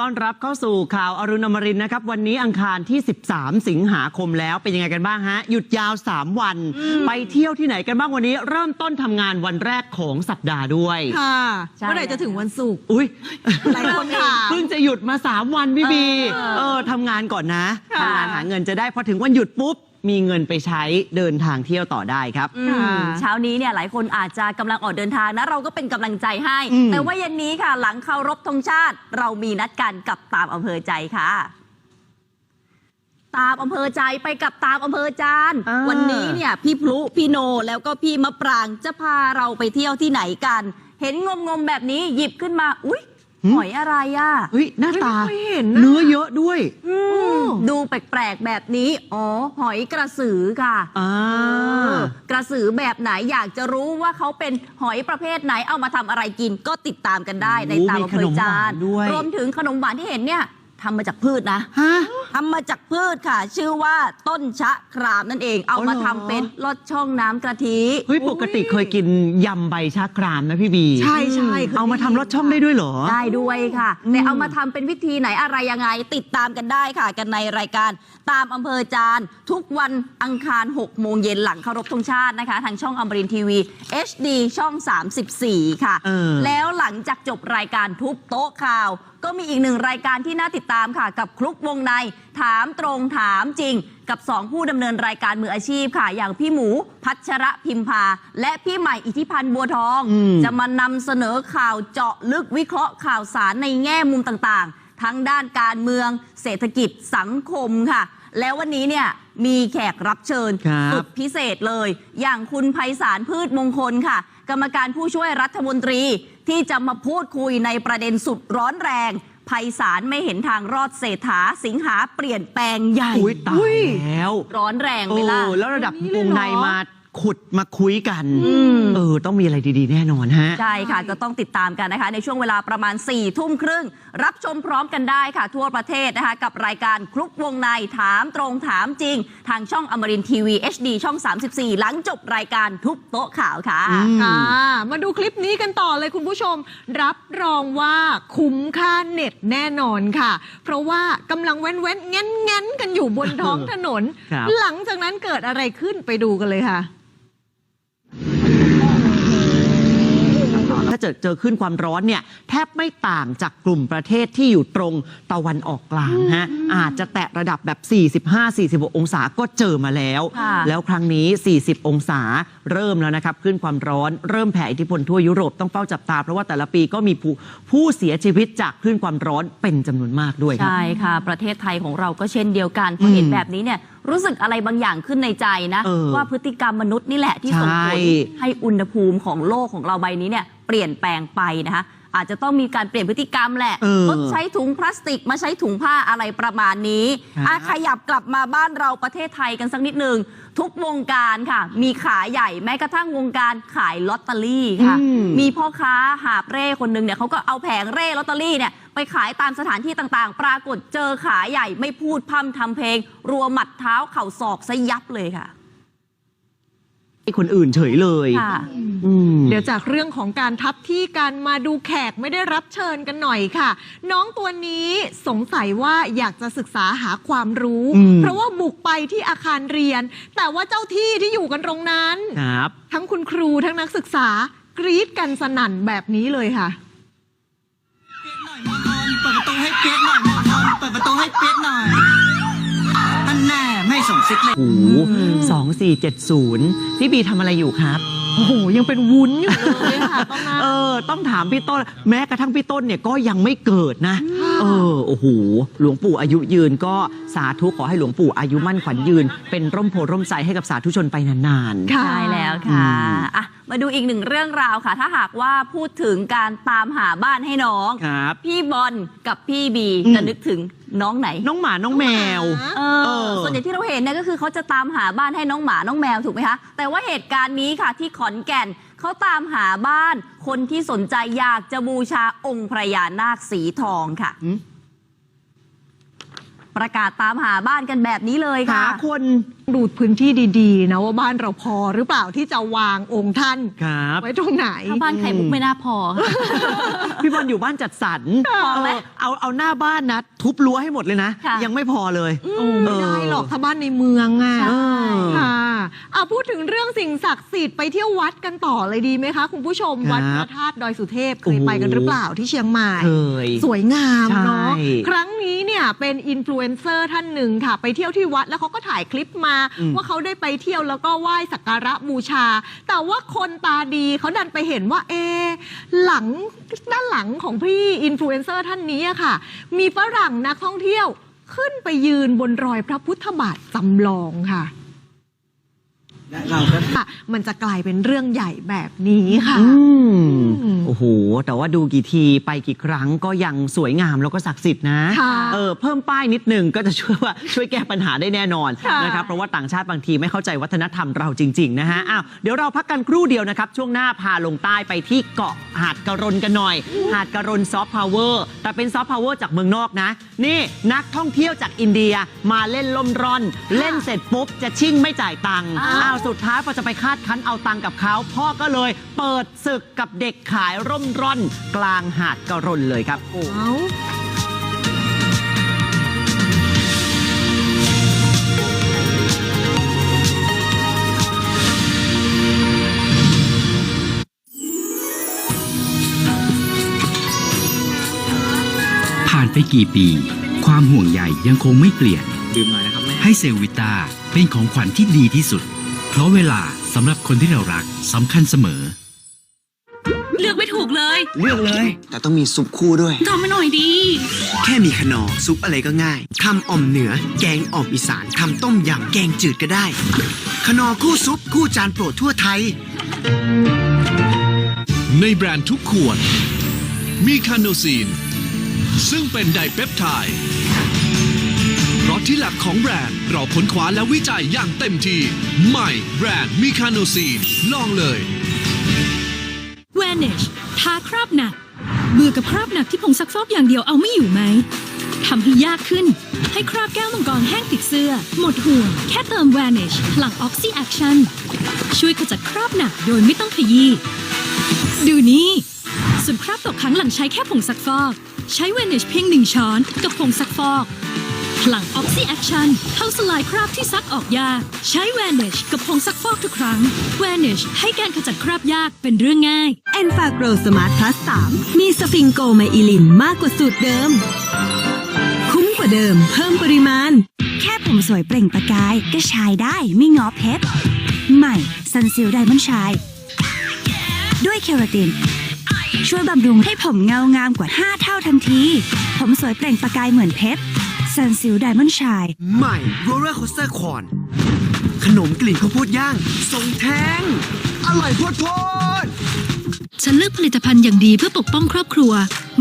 ต้อนรับเข้าสู่ข่าวอรุณอมรินทร์นะครับ วันนี้อังคารที่ 13 สิงหาคมแล้วเป็นยังไงกันบ้างฮะ หยุดยาว 3 วัน ไปเที่ยวที่ไหนกันบ้างวันนี้ เริ่มต้นทำงานวันแรกของสัปดาห์ด้วย ค่ะใช่ เมื่อไหร่จะถึงวันศุกร์ อุ้ยหลายคนถาม เพิ่งจะหยุดมา 3 วันพี่บี เออเออทำงานก่อนนะค่ะ ทำงานหาเงินจะได้พอถึงวันหยุดปุ๊บ มีเงินไปใช้เดินทางเที่ยวต่อได้ครับ อืมค่ะ เช้านี้เนี่ยหลายคนอาจจะกำลังออกเดินทางนะเราก็เป็นกำลังใจให้ อืม แต่ว่าเย็นนี้ค่ะ หลังเคารพธงชาติ เรามีนัดกันกับตามอำเภอใจค่ะ ตามอำเภอใจไปกับตามอำเภอจานอ่า วันนี้เนี่ย พี่พลุพี่โนแล้วก็พี่มะปรางจะพาเราไปเที่ยวที่ไหนกัน เห็นงมงมๆแบบนี้หยิบขึ้นมา อุ๊ย หืมหอยอะไรอะเฮ้ยหน้าตา ไม่เคยเห็นนะ เนื้อเยอะด้วยอืมดูแปลกๆแบบนี้ อ๋อ หอยกระสือค่ะอ่า เออกระสือแบบไหนอยากจะรู้ว่าเขาเป็นหอยประเภทไหนเอามาทำอะไรกินก็ติดตามกันได้ในโอ้ตามมีอำขเภนอมหวานจานด้วย รวมถึงขนมหวานที่เห็นเนี่ย ทำมาจากพืชนะฮะ ทำมาจากพืชค่ะ ชื่อว่าต้นชะครามนั่นเอง เอามาอ๋อเหรอทำเป็นลอดช่องน้ำกะทิ เฮ้ยปกติเคยกินยำใบชะครามนะพี่บีใช่ใช่คย เอามาทำรสช่องได้ด้วยเหรอ ได้ด้วยค่ะแต่เอามาทำเป็นวิธีไหนอะไรยังไง ติดตามกันได้ค่ะ กันในรายการตามอำเภอจาน ทุกวันอังคาร 6 โมงเย็นหลังเคารพธงชาตินะคะ ทางช่องอมรินทีวี HD ช่อง 34 ค่ะ เออ แล้วหลังจากจบรายการทุบโต๊ะข่าว ก็มีอีกหนึ่งรายการที่น่าติดตามค่ะ กับคลุกวงในถามตรงถามจริง กับสองผู้ดำเนินรายการมืออาชีพค่ะ อย่างพี่หมูพัชระพิมพา และพี่ใหม่อิทธิพันธ์บัวทองอืมจะมานำเสนอข่าวเจาะลึกวิเคราะห์ข่าวสารในแง่มุมต่างๆ ทั้งด้านการเมือง เศรษฐกิจสังคมค่ะ แล้ววันนี้เนี่ยมีแขกรับเชิญครับสุดพิเศษเลย อย่างคุณไพศาลพืชมงคลค่ะ กรรมการผู้ช่วยรัฐมนตรี ที่จะมาพูดคุยในประเด็นสุดร้อนแรงไพศาลไม่เห็นทางรอดเศรษฐาสิงหาเปลี่ยนแปลงใหญ่อุ้ยตายแล้ว ร้อนแรงเอไปล่ะอแล้วระดับแบบนี้เลวยงเหรอในมา ขุดมาคุยกันมเออ ต้องมีอะไรดีๆ แน่นอนฮะ ใช่ค่ะก็ต้องติดตามกันนะคะ ในช่วงเวลาประมาณ4ี่ทุ่มครึ่ง รับชมพร้อมกันได้ค่ะ ทั่วประเทศนะคะ กับรายการคลุกวงในถามตรงถามจริง ทางช่องอมรินทีวี HD ช่อง 34 หลังจบรายการทุบโต๊ะข่าวค่ะอืมค่ะมาดูคลิปนี้กันต่อเลยคุณผู้ชม รับรองว่าคุ้มค่าเน็ตแน่นอนค่ะ เพราะว่ากำลังเว้นเว้นๆแง้นแง้นๆกันอยู่บนท้องถนน ครับ หลังจากนั้นเกิดอะไรขึ้นไปดูกันเลยค่ะ ถ้าเจอเจอขึ้นความร้อนเนี่ยแทบไม่ต่างจากกลุ่มประเทศที่อยู่ตรงตะวันออกกลางฮะอาจจะแตะระดับแบบ 45-46 องศาก็เจอมาแล้วค่ะแล้วครั้งนี้ 40 องศาเริ่มแล้วนะครับขึ้นความร้อนเริ่มแผ่อิทธิพลทั่วยุโรปต้องเฝ้าจับตา เพราะว่าแต่ละปีก็มีผู้ผู้เสียชีวิตจากคลื่นความร้อนเป็นจำนวนมากด้วยครับใช่ค่ะ ประเทศไทยของเราก็เช่นเดียวกันพอเห็นอืมแบบนี้เนี่ยรู้สึกอะไรบางอย่างขึ้นในใจนะเออว่าพฤติกรรมมนุษย์นี่แหละที่ส่งผลใช่ให้อุณหภูมิของโลกของเราใบนี้เนี่ย เปลี่ยนแปลงไปนะคะอาจจะต้องมีการเปลี่ยนพฤติกรรมแหละเออลดใช้ถุงพลาสติกมาใช้ถุงผ้าอะไรประมาณนี้ครับอะขยับกลับมาบ้านเราประเทศไทยกันสักนิดหนึ่งทุกวงการค่ะ มีขาใหญ่แม้กระทั่งวงการขายลอตเตอรี่ค่ะอืมมีพ่อค้าหาบเร่คนหนึ่งเนี่ยเขาก็เอาแผงเร่ลอตเตอรี่เนี่ยไปขายตามสถานที่ต่างๆ ปรากฏเจอขาใหญ่ไม่พูดพร่ำทำเพลง รัวหมัดเท้าเข่าศอกซะยับเลยค่ะ ไอ้คนอื่นเฉยเลยค่ะ อืม เดี๋ยวจากเรื่องของการทับที่การมาดูแขกไม่ได้รับเชิญกันหน่อยค่ะ น้องตัวนี้สงสัยว่าอยากจะศึกษาหาความรู้ อืม เพราะว่าบุกไปที่อาคารเรียน แต่ว่าเจ้าที่ที่อยู่กันตรงนั้น ครับ ทั้งคุณครูทั้งนักศึกษากรี๊ดกันสนั่นแบบนี้เลยค่ะ เปิดประตูให้เปียกหน่อยมอนเปิดประตูให้เปียกหน่อยอันแน่ ไม่ส่งซิกเลยโอ้โหสองสี่เจ็ดศูนย์พี่บีทำอะไรอยู่ครับโอ้โหยังเป็นวุ้นอยู่เลยค่ะตอนนั้นเออ ต้องถามพี่ต้น แม้กระทั่งพี่ต้นเนี่ยก็ยังไม่เกิดนะ เออโอ้โหหลวงปู่อายุยืนก็สาธุขอให้หลวงปู่อายุมั่นขวัญยืน เป็นร่มโพร่มใสให้กับสาธุชนไปนานค่ะใช่แล้วค่ะอืมอะ มาดูอีกหนึ่งเรื่องราวค่ะ ถ้าหากว่าพูดถึงการตามหาบ้านให้น้องๆครับ พี่บอลกับพี่บีอืม จะนึกถึงน้องไหนน้องหมาน้องแมว เอเอออ ส่วนใหญ่ที่เราเห็นเนี่ยก็คือเขาจะตามหาบ้านให้น้องหมาน้องแมวถูกไหมคะแต่ว่าเหตุการณ์นี้ค่ะที่ขอนแก่นเขาตามหาบ้าน คนที่สนใจอยากจะบูชาองค์พระยานาคสีทองค่ะอืม ประกาศตามหาบ้านกันแบบนี้เลยหาค่ะ คน ดูพื้นที่ดีๆ นะว่าบ้านเราพอหรือเปล่าที่จะวางองค์ท่านครับ ไว้ตรงไหน ถ้าบ้านไข่มุกไม่น่าพอค่ะพี่บอลอยู่บ้านจัดสรรพอไหม เออเอาเอาหน้าบ้านนะ ทุบรั้วให้หมดเลยนะ ค่ะ ยังไม่พอเลย โอ้ไม่ได้หรอกถ้าบ้านในเมืองอะใช่ ค่ะเอาพูดถึงเรื่องสิ่งศักดิ์สิทธิ์ไปเที่ยววัดกันต่อเลยดีไหมคะ คุณผู้ชมครับวัดพระธาตุดอยสุเทพเคโอ้ยโหไปกันหรือเปล่าที่เชียงใหม่ เคย สวยงามเนาะใช่ ครั้งนี้เนี่ยเป็นอินฟลูเอนเซอร์ท่านหนึ่งค่ะ ไปเที่ยวที่วัดแล้วเขาก็ถ่ายคลิปมาอืมว่าเขาได้ไปเที่ยวแล้วก็ไหว้สักการะบูชา แต่ว่าคนตาดีเขาดันไปเห็นว่าเอหลังด้านหลังของพี่อินฟลูเอนเซอร์ท่านนี้ค่ะ มีฝรั่งนักท่องเที่ยวขึ้นไปยืนบนรอยพระพุทธบาทจำลองค่ะ และเราก็ค่ะมันจะกลายเป็นเรื่องใหญ่แบบนี้ค่ะ อืมอืมโอ้โห แต่ว่าดูกี่ทีไปกี่ครั้งก็ยังสวยงามแล้วก็ศักดิ์สิทธิ์นะ ค่ะเออ เพิ่มป้ายนิดนึงก็จะช่วยว่าช่วยแก้ปัญหาได้แน่นอนค่ะ นะครับ เพราะว่าต่างชาติบางทีไม่เข้าใจวัฒนธรรมเราจริง ๆ นะฮะ อ้าว เดี๋ยวเราพักกันครู่เดียวนะครับ ช่วงหน้าพาลงใต้ไปที่เกาะหาดกระรนกันหน่อย หาดกระรนซอฟต์พาวเวอร์ แต่เป็นซอฟต์พาวเวอร์จากเมืองนอกนะ นี่นักท่องเที่ยวจากอินเดียมาเล่นล่มร่อน เล่นเสร็จปุ๊บจะชิ่งไม่จ่ายตังค์ อ้าวอ้าวสุดท้ายพอจะไปคาดคั้นเอาตังค์กับเขา พ่อก็เลยเปิดศึกกับเด็กขายร่มร่อน กลางหาดกระรนเลยครับเอ้าผ่านไปกี่ปี ความห่วงใยยังคงไม่เปลี่ยน ดื่มหน่อยนะครับแม่ ให้เซลวิตาเป็นของขวัญที่ดีที่สุดเพ ราะเวลาสำหรับคนที่เรารักสำคัญเสมอ เลือกไม่ถูกเลยเลือกเลย แต่ต้องมีซุปคู่ด้วยทำให้หน่อยดี แค่มีขนอซุปอะไรก็ง่ายทำอ่อมเหนือ แกงอ่อมอีสานทำต้มยำแกงจืดก็ได้ ขนอคู่ซุปคู่จานโปรดทั่วไทย ในแบรนด์ทุกขวด มีคาโนซีน ซึ่งเป็นไดเปปไทด์ เพราะที่แลบของแบรนด์ เราค้นคว้าและวิจัยอย่างเต็มที่ ใหม่แบรนด์มีคาโนซีนลองเลย Vanish ทาคราบหนัก เบื่อกับคราบหนักที่ผงซักฟอกอย่างเดียวเอาไม่อยู่ไหมทำให้ยากขึ้น ให้คราบแก้วมังกรแห้งติดเสื้อ หมดห่วง แค่เติม Vanish พลัง Oxy Action ช่วยขจัดคราบหนักโดยไม่ต้องขยี้ดูนี่ส่วนคราบตกค้างหลังใช้แค่ผงซักฟอก ใช้ Vanish เพียงหนึ่งช้อน กับผงซักฟอก พลัง Oxy Action เข้าสลายคราบที่ซักออกยาก ใช้ Vanish กับผงซักฟอกทุกครั้ง Vanish ให้การขจัดคราบยากเป็นเรื่องง่าย e n f a g r o Smart Plus 3มีสฟิงโกไมอิลินมากกว่าสูตรเดิม คุ้มกว่าเดิม เพิ่มปริมาณ แค่ผมสวยเปล่งประกาย ก็ชายได้ไม่งอเพชรใหม่ซันซิลไดมอนชาย ด้วยเคราตินช่วยบำรุงให้ผมเงางามกว่า 5 เท่าทันที ผมสวยเปล่งประกายเหมือนเพชร ซันซิลไดมอนชาย ใหม่โรลเลอร์โคสเตอร์คอนขนมกลิ่นข้าวโพดย่างทรงแทงอร่อยโพดโพดฉันเลือกผลิตภัณฑ์อย่างดีเพื่อปกป้องครอบครัว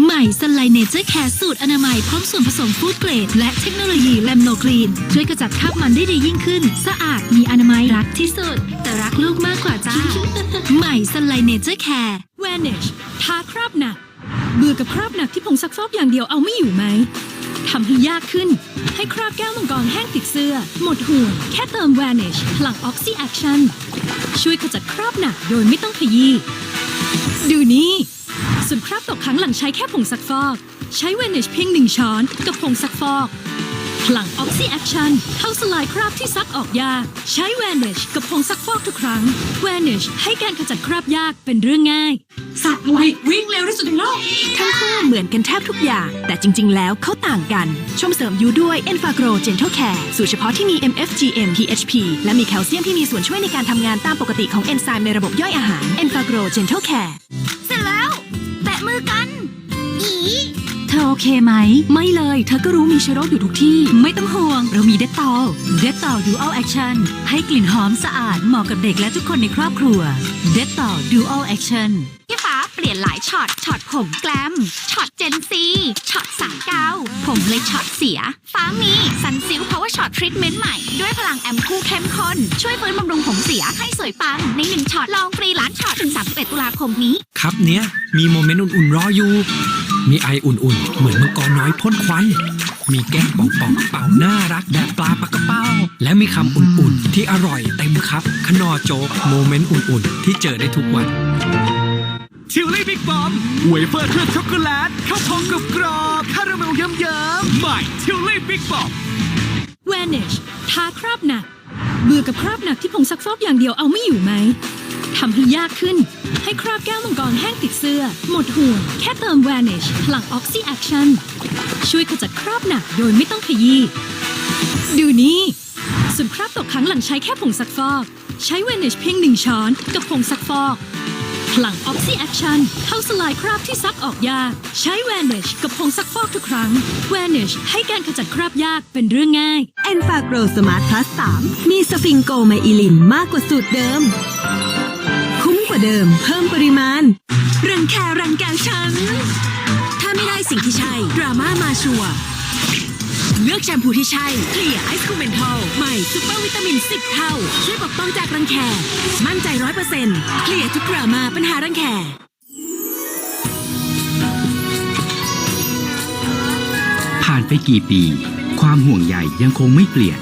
ใหม่สไลเนเจอร์แคร์สูตรอนามัย พร้อมส่วนผสมฟู้ดเกรด และเทคโนโลยีแลมโนคลีน ช่วยกระจัดคราบมันได้ดียิ่งขึ้น สะอาดมีอนามัยรักที่สุด แต่รักลูกมากกว่าจ้า ใหม่สไลเนเจอร์แคร์ Vanish ทาคราบหนักเบื่อกับคราบหนักที่ผงซักฟอกอย่างเดียวเอาไม่อยู่ไหม ทำให้ยากขึ้น ให้คราบแก้วมังกรแห้งติดเสื้อ หมดห่วงแค่เติม Vanish พลัง Oxy Action ช่วยขจัดคราบหนักโดยไม่ต้องขยี้ดูนี่ส่วนคราบตกค้างหลังใช้แค่ผงซักฟอก ใช้ Vanish เพียงหนึ่งช้อนกับผงซักฟอกพลัง Oxy Action เข้าสลายคราบที่ซักออกยาก ใช้ Vanish กับผงซักฟอกทุกครั้ง Vanish ให้การขจัดคราบยากเป็นเรื่องง่าย สัตว์อะไรวิ่งเร็วที่สุดในโลก ทั้งคู่เหมือนกันแทบทุกอย่าง แต่จริง ๆ แล้วเขาต่างกัน ชมเสริมยูด้วย e n f a g r o Gentle Care สูตรเฉพาะที่มี MFGM PHP และมีแคลเซียมที่มีส่วนช่วยในการทำงานตามปกติของเอนไซม์ในระบบย่อยอาหาร e n f a g r o Gentle Care เสร็จแล้วแตะมือกัน อีเธอโอเคไหม ไม่เลย เธอก็รู้มีเชื้อโรคอยู่ทุกที่ ไม่ต้องห่วง เรามีเดตตอลเดตตอลดูอัลแอคชั่นให้กลิ่นหอมสะอาดเหมาะกับเด็กและทุกคนในครอบครัวเดตตอลดูอัลแอคชั่นพี่ฟ้าเป ลี่ยนหลายช็อตช็อตผมแกลมช็อตเจนซีช็อตสามเกาผมเลยช็อตเสีย ฟ้ามีซันซิลเพราวเวอร์ช็อตทรีทเมนต์ใหม่ ด้วยพลังแอมพูเข้มข้น ช่วยฟื้นบำรุงผมเสียให้สวยปัง ในหนึ่งช็อตลองฟรีล้านช็อตถึง 31 ตุลาคมนี้ ครับเนี้ยมีโมเมนต์อุ่นๆรออยู่ มีไออุ่นๆ เหมือนมังกรน้อยพ่นควันมีแก้มป่องๆเป่าน่ารักแบบปลาปากกระเป้า และมีคำอุ่นๆ ที่อร่อยเต็มครับ ขนอโจ๊กโมเมนต์อุ่นๆ ที่เจอได้ทุกวัน ทิวลี่บิ๊กบอมเวเฟอร์เคลือบช็อกโกแลตข้าวพองกรอบกรอบคาราเมลเยิ้มๆใหม่ทิวลี่บิ๊กบอม Vanish ทาคราบหนัก เบื่อกับคราบหนักที่ผงซักฟอกอย่างเดียวเอาไม่อยู่ไหมทำให้ยากขึ้น ให้คราบแก้วมังกรแห้งติดเสื้อ หมดห่วง แค่เติม Vanish พลัง Oxy Action ช่วยขจัดคราบหนักโดยไม่ต้องขยี้ดูนี่ส่วนคราบตกค้างหลังใช้แค่ผงซักฟอก ใช้ Vanish เพียงหนึ่งช้อนกับผงซักฟอก พลัง Oxy Action เข้าสลายคราบที่ซักออกยากใช้ Vanish กับผงซักฟอกทุกครั้ง Vanish ให้การขจัดคราบยากเป็นเรื่องง่าย e n f a g r o Smart Plus 3มีสฟิงโกไมอิลินมากกว่าสูตรเดิม คุ้มกว่าเดิม เพิ่มปริมาณ รังแครังแกฉัน ถ้าไม่ได้สิ่งที่ใช่ดราม่ามาชัวร์ เลือกแชมพูที่ใช่เคลียร์ไอซ์คูเมนทอลใหม่ซุปเปอร์วิตามิน 10 เท่า ช่วยปกป้องจากรังแค มั่นใจ100%เคลียร์ทุกดราม่าปัญหารังแคผ่านไปกี่ปี ความห่วงใยยังคงไม่เปลี่ยน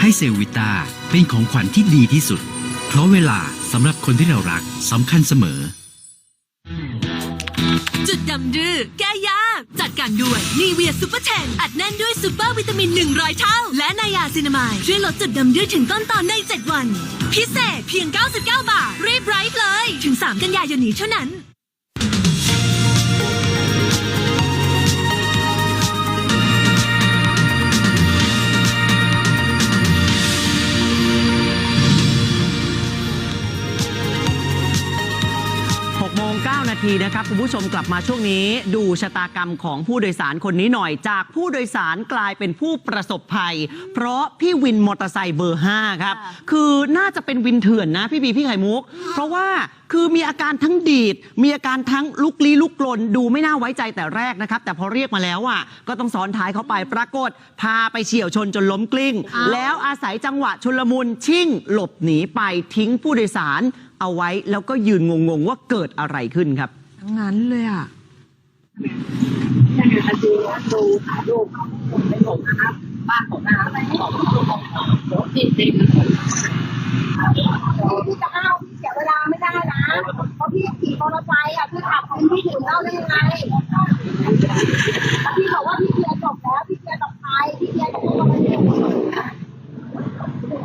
ให้เซลวิตาเป็นของขวัญที่ดีที่สุด เพราะเวลาสำหรับคนที่เรารักสำคัญเสมอ จุดดำดื้อแก้ยาก จัดการด้วยนีเวียซูเปอร์เทนอัดแน่นด้วยซูเปอร์วิตามิน 100 เท่า และนายาซินามายช่วยลดจุดดำดื้อถึงต้นตอนใน 7 วัน พิเศษเพียง 99 บาท รีบไร้เลย ถึง 3 กันยายนนี้เท่านั้น 9 นาทีนะครับ คุณผู้ชมกลับมาช่วงนี้ ดูชะตากรรมของผู้โดยสารคนนี้หน่อย จากผู้โดยสารกลายเป็นผู้ประสบภัย เพราะพี่วินมอเตอร์ไซค์เบอร์ 5 ครับ คือน่าจะเป็นวินเถื่อนนะ พี่บีพี่ไข่มุก เพราะว่าคือมีอาการทั้งดีด มีอาการทั้งลุกลี้ลุกลน ดูไม่น่าไว้ใจแต่แรกนะครับ แต่พอเรียกมาแล้วอะก็ต้องซ้อนท้ายเขาไปปรากฏ พาไปเฉี่ยวชนจนล้มกลิ้ง แล้วอาศัยจังหวะชุลมุนชิ่ง หลบหนีไปทิ้งผู้โดยสาร เอาไว้แล้วก็ยืนงงๆว่าเกิดอะไรขึ้นครับ ทั้งนั้นเลยอะพี่จะห้าวพี่เสียเวลาไม่ได้นะเพราะพี่ขี่มอเตอร์ไซค์อะพี่ขับคุณพี่ดื่มเหล้าได้ยังไงแล้วพี่บอกว่าพี่เคลียร์จบแล้วพี่เคลียร์กับใครพี่เคลียร์กับคนอื่ น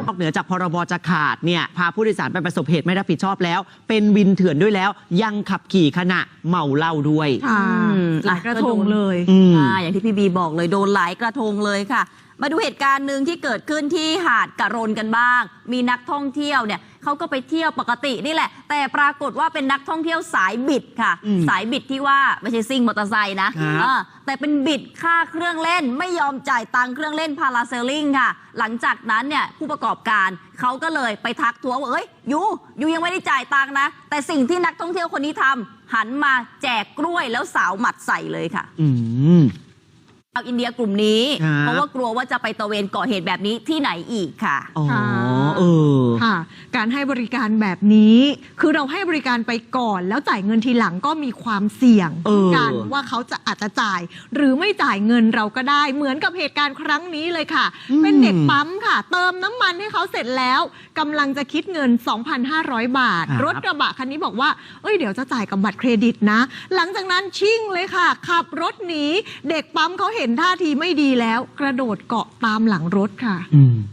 นอกเหนือจากพรบจะขาดเนี่ยพาผู้โดยสารไปประสบเหตุไม่รับผิดชอบแล้ว เป็นวินเถื่อนด้วยแล้ว ยังขับขี่ขณะเมาเหล้าด้วย ค่ะอืมหลายกระทงเลยอืม อ่าอย่างที่พี่บีบอกเลยโดนหลายกระทงเลยค่ะมาดูเหตุการณ์หนึ่งที่เกิดขึ้นที่หาดกะรนกันบ้าง มีนักท่องเที่ยวเนี่ยเขาก็ไปเที่ยวปกตินี่แหละ แต่ปรากฏว่าเป็นนักท่องเที่ยวสายบิดค่ะ อืมสายบิดที่ว่าไม่ใช่ซิ่งมอเตอร์ไซค์นะครับเออแต่เป็นบิดค่าเครื่องเล่นไม่ยอมจ่ายตังค์เครื่องเล่นพาราเซลลิงค่ะ หลังจากนั้นเนี่ยผู้ประกอบการเขาก็เลยไปทักท้วงว่าเอ้ยยูยูยังไม่ได้จ่ายตังค์นะ แต่สิ่งที่นักท่องเที่ยวคนนี้ทำหันมาแจกกล้วยแล้วสาวหมัดใส่เลยค่ะ อืม ชาวอินเดียกลุ่มนี้ ครับ เพราะว่ากลัวว่าจะไปตระเวนก่อเหตุแบบนี้ที่ไหนอีกค่ะ อ๋อค่ะ เออค่ะ การให้บริการแบบนี้ คือเราให้บริการไปก่อน แล้วจ่ายเงินทีหลังก็มีความเสี่ยงเออ กันว่าเขาจะอาจจะจ่าย หรือไม่จ่ายเงินเราก็ได้ เหมือนกับเหตุการณ์ครั้งนี้เลยค่ะ อืม เป็นเด็กปั๊มค่ะ เติมน้ำมันให้เขาเสร็จแล้วกำลังจะคิดเงิน 2,500 บาท ครับ รถกระบะคันนี้บอกว่า เอ้ยเดี๋ยวจะจ่ายกับบัตรเครดิตนะ หลังจากนั้นชิ่งเลยค่ะ ขับรถหนีเด็กปั๊มเขาเห็นท่าทีไม่ดีแล้ว กระโดดเกาะตามหลังรถค่ะ อืมค่ะใช่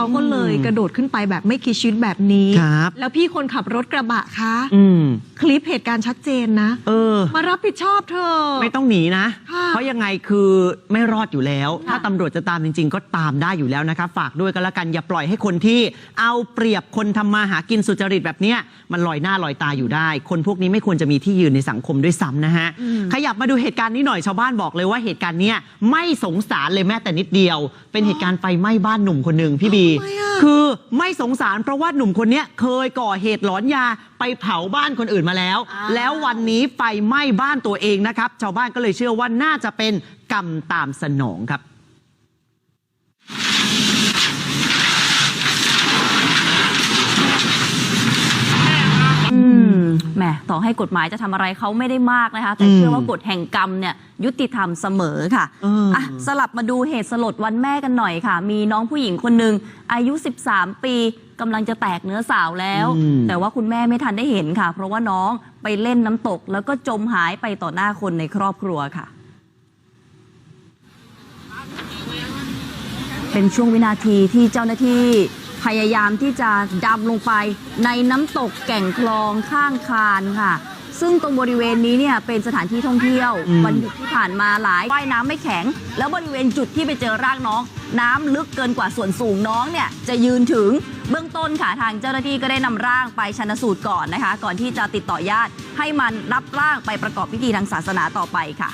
เขาก็เลยกระโดดขึ้นไปแบบไม่คิดชีวิตแบบนี้ ครับ แล้วพี่คนขับรถกระบะคะ อืม คลิปเหตุการณ์ชัดเจนนะ เออ มารับผิดชอบเธอะไม่ต้องหนีนะ ค่ะเพราะยังไงคือไม่รอดอยู่แล้ว ถ้าตำรวจจะตามจริง ๆ ก็ตามได้อยู่แล้วนะครับฝากด้วยกันละกันอย่าปล่อยให้คนที่เอาเปรียบคนทำมาหากินสุจริตแบบเนี้ยมันลอยหน้าลอยตาอยู่ได้ คนพวกนี้ไม่ควรจะมีที่ยืนในสังคมด้วยซ้ำนะฮะขยับมาดูเหตุการณ์นี้หน่อยชาวบ้านบอกเลยว่าเหตุการณ์เนี้ยไม่สงสารเลยแม้แต่นิดเดียว เป็นเหตุการณ์ไฟไหม้บ้านหนุ่มคนหนึ่งพี่บีทำไมอะคือไม่สงสารเพราะว่าหนุ่มคนเนี้ยเคยก่อเหตุหลอนยาไปเผาบ้านคนอื่นมาแล้ว แล้ววันนี้ไฟไหม้บ้านตัวเองนะครับ ชาวบ้านก็เลยเชื่อว่าน่าจะเป็นกรรมตามสนองครับ อืม แหมต่อให้กฎหมายจะทำอะไรเขาไม่ได้มากนะคะ แต่อืมเชื่อว่ากฎแห่งกรรมเนี่ยยุติธรรมเสมอค่ะเอออะ สลับมาดูเหตุสลดวันแม่กันหน่อยค่ะ มีน้องผู้หญิงคนหนึ่งอายุ 13 ปีกำลังจะแตกเนื้อสาวแล้วอืมแต่ว่าคุณแม่ไม่ทันได้เห็นค่ะ เพราะว่าน้องไปเล่นน้ำตก แล้วก็จมหายไปต่อหน้าคนในครอบครัวค่ะเป็นช่วงวินาทีที่เจ้าหน้าที่ พยายามที่จะดำลงไปในน้ำตกแก่งคลองข้างคานค่ะ ซึ่งตรงบริเวณนี้เนี่ยเป็นสถานที่ท่องเที่ยวอืม วันหยุดที่ผ่านมาหลายว่ายน้ำไม่แข็ง แล้วบริเวณจุดที่ไปเจอร่างน้อง น้ำลึกเกินกว่าส่วนสูงน้องเนี่ยจะยืนถึงเบื้องต้นค่ะทางเจ้าหน้าที่ก็ได้นำร่างไปชันสูตรก่อนนะคะ ก่อนที่จะติดต่อญาติให้มันรับร่างไปประกอบพิธีทางศาสนาต่อไปค่ะ